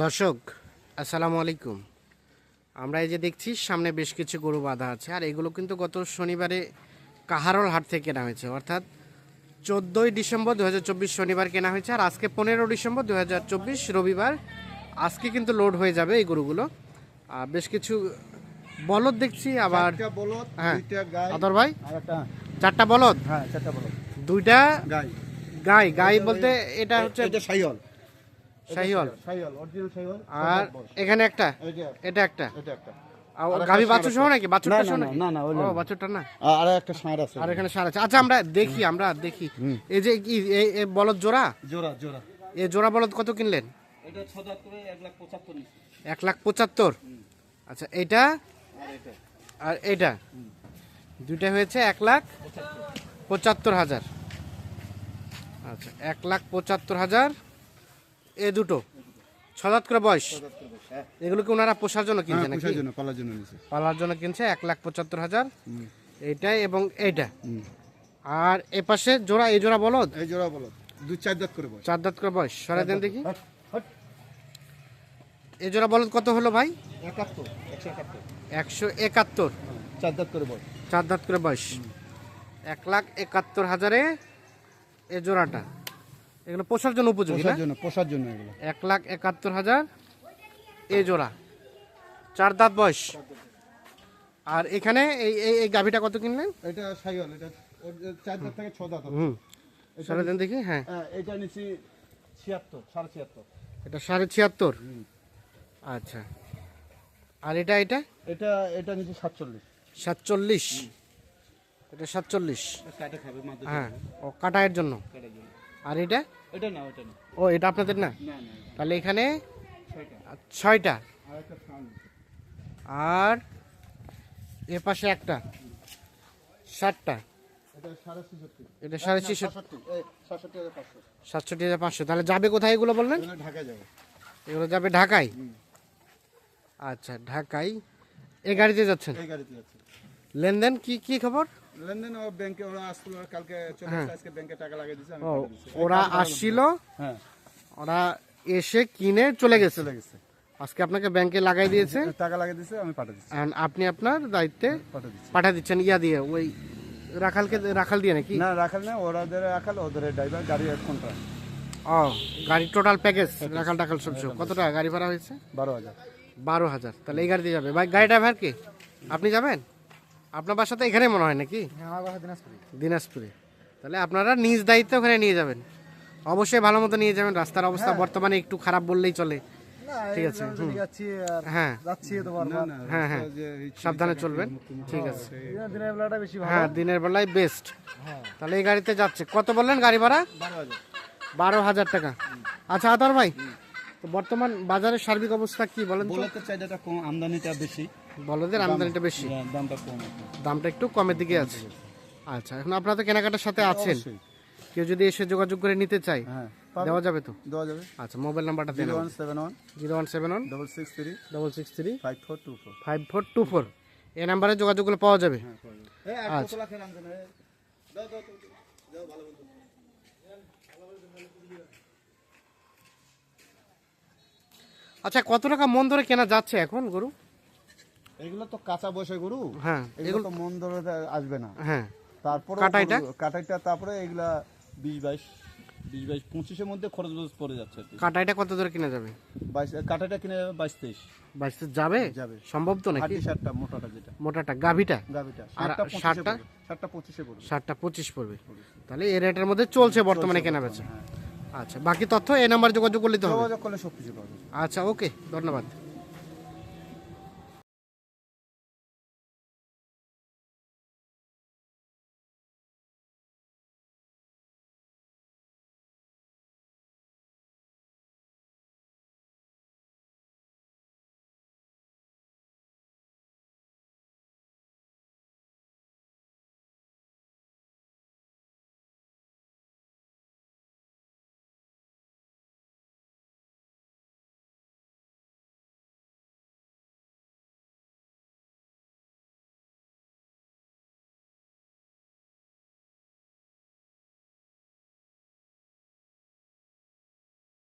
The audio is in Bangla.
দর্শক আসসালামু আলাইকুম। আমরা এই যে দেখছি সামনে বেশ কিছু গরু বাঁধা আছে আর এগুলো কিন্তু গত শনিবারে কাহারল হাট থেকে কেনা হয়েছে। অর্থাৎ চোদ্দোই ডিসেম্বর দু হাজার চব্বিশ শনিবার কেনা হয়েছে আর আজকে পনেরো ডিসেম্বর দু হাজার চব্বিশ রবিবার। আজকে কিন্তু লোড হয়ে যাবে এই গরুগুলো। আর বেশ কিছু বলদ দেখছি আবার বলদ হ্যাঁ। আদর ভাই? চারটা বলদ? হ্যাঁ চারটা বলদ। দুইটা গাই। গাই। গাই বলতে এটা হচ্ছে সাইহল শাহিওয়াল। সাইহল অরিজিনাল সাইহল আর এখানে একটা এটা এটা একটা। এটা একটা। গাভী ষাঁড় বাছুর সহ নাকি? বাছুরটা না, সহ না, না, না, ও বাছুরটা না। আর একটা ষাঁড় আছে। আর এখানে সার আছে। আচ্ছা আমরা দেখি আমরা দেখি। এই যে কি এই বলদ জোড়া? জোড়া জোড়া। এই জোড়া বলদ কত কিনলেন? এটা এক লাখ পঁচাত্তর আচ্ছা আর এটা? আর এইটা দুইটা হয়েছে এক লাখ পঁচাত্তর হাজার। আচ্ছা এক লাখ পঁচাত্তর হাজার। এ দুটো। ছদাত করে বয়স। হ্যাঁ। এগুলো কি ওনারা পোষার জন্য কিনছে নাকি? পোষার জন্য পালার জন্য নিচ্ছে পালার জন্য কিনছে এক লাখ পঁচাত্তর হাজার। এইটাই এবং এইটা। আর এ পাশে জোড়া এই জোড়া বলদ? এই জোড়া বলদ। দুই চার দাঁত করে বয় চার দাঁত করে বয়স। সরাই দেন দেখি। হট। জোড়া বলদ কত হলো ভাই? একাত্তর একশো একাত্তর। হ্যাঁ, চার দাঁত করে বয় চার দাঁত করে বয়স। এক লাখ একাত্তর হাজারে এ জোড়াটা। এগুলো পোষার জন্য উপযোগী পোষার জন্য পোষার জন্য এগুলো। এক লাখ একাত্তর হাজার এ জোড়া চার দাঁত বয়স। আর এখানে এই এই এই গাভিটা কত কিনলেন? এটা সাইহল এটা চার দাঁত থেকে ছ দাঁত। হুম। সরাই দেন দেখি হ্যাঁ। হ্যাঁ এটা নিচ্ছি ছিয়াত্তর সাড়ে ছিয়াত্তর। এটা সাড়ে ছিয়াত্তর? আচ্ছা। আর এটা এটা? এটা এটা নিচ্ছি সাতচল্লিশ। সাতচল্লিশ। এটা সাতচল্লিশ। কাটে খাবে মাত্র হ্যাঁ ও কাটায়ের জন্য। আর এটা? এটা না ওটা না। ও এটা আপনাদের না? না না তাহলে এখানে ছয়টা। ছয়টা। আর এ পাশে একটা। ষাটটা এটা সাড়ে ছেষট্টি। সাতষট্টি। হাজার পাঁচশো। তাহলে যাবে কোথায় এগুলো বললেন? ঢাকায় যাবে। এগুলো যাবে ঢাকায়? আচ্ছা ঢাকায়। এই গাড়িতে যাচ্ছেন? এই গাড়িতে যাচ্ছে। লেনদেন? কি কি খবর? লেনদেন ও ব্যাংকে ওরা আসছিল কালকে চলে এসে আজকে ব্যাংকে টাকা লাগিয়ে দিয়েছে আমি ও পাঠিয়ে দিয়েছি। ওরা আসছিল হ্যাঁ। ওরা এসে কিনে চলে গেছে। চলে গেছে। আজকে আপনাকে ব্যাংকে লাগাই দিয়েছে। টাকা লাগিয়ে দিয়েছে আমি পাঠিয়ে দিচ্ছি। And আপনি আপনার দায়িত্বে পাঠিয়ে দিচ্ছি। পাঠা দিচ্ছেন ইয়া দিয়ে ওই রাখালকে রাখাল দিয়ে নাকি? না রাখাল না ওরাদের রাখাল ওদের ড্রাইভার গাড়ি এক ঘণ্টা। ও গাড়ি টোটাল প্যাকেজ রাখাল টাকাল সব সব। কত টাকা গাড়ি ভাড়া হয়েছে? বারো হাজার। বারো হাজার। তাহলে এই গাড়িতে যাবে। ভাই গাড়ি ড্রাইভার কে? আপনি যাবেন? আপনার বাসা তো এখানে মনে হয় নাকি? আমার বাসা দিনাজপুরে। দিনাজপুরে। তাহলে আপনারা নিজ দায়িত্ব ওখানে নিয়ে যাবেন। অবশ্যই ভালো মতো নিয়ে যাবেন। রাস্তার অবস্থা বর্তমানে একটু খারাপ বললেই চলে। ঠিক আছে হ্যাঁ। যাচ্ছি হ্যাঁ হ্যাঁ। সাবধানে চলবেন। ঠিক আছে। দিনের বেলাটা বেশি হ্যাঁ দিনের বেলায় বেস্ট তাহলে এই গাড়িতে যাচ্ছে। কত বললেন গাড়ি ভাড়া? বারো হাজার। টাকা। আচ্ছা আদর ভাই তো বর্তমান বাজারের সার্বিক অবস্থা কি বলেন বলতে চাহিদাটা কম আমদানিটা বেশি। বলদের আমদানিটা বেশি। দামটা কম দামটা একটু কমের দিকে আছে। আচ্ছা এখন আপনারা তো কেনাকাটার সাথে আছেন। কেউ যদি এসে যোগাযোগ করে নিতে চায় হ্যাঁ দেওয়া যাবে তো? দেওয়া যাবে। আচ্ছা মোবাইল নাম্বারটা দেন zero one seven one. Zero one seven one. Double six three. Double six three. Five four two four. Five four two four. এই নাম্বারে যোগাযোগ করলে পাওয়া যাবে। আচ্ছা। আচ্ছা কত টাকা মন ধরে কেনা যাচ্ছে এখন গরু? এগুলো তো কাঁচা বসে গরু। হ্যাঁ এগুলো তো মন ধরে আসবে না। হ্যাঁ। তারপরে কাটাইটা? কাটাইটা তারপরে এগুলা বিশ বাইশ বিশ বাইশ পঁচিশের মধ্যে খরচ বরচ পড়ে যাচ্ছে কাটাইটা কত ধরে কিনা যাবে? বাইশ কাটাইটা কিনে যাবে বাইশ তেইশ। বাইশে যাবে? যাবে। সম্ভব তো নাকি? শার্টটা মোটাটা যেটা। মোটাটা গাভিটা? গাভিটা ষাটটা ষাটটা? ষাটটা পঁচিশে পড়বে। ষাটটা পঁচিশ পড়বে। তাহলে এই রেটের মধ্যে চলছে বর্তমানে কেনা বেচা। আচ্ছা বাকি তথ্য এই নাম্বার যোগাযোগ করলে তো হবে। যোগাযোগ করলে সব কিছু পাওয়া যাবে। আচ্ছা ওকে ধন্যবাদ।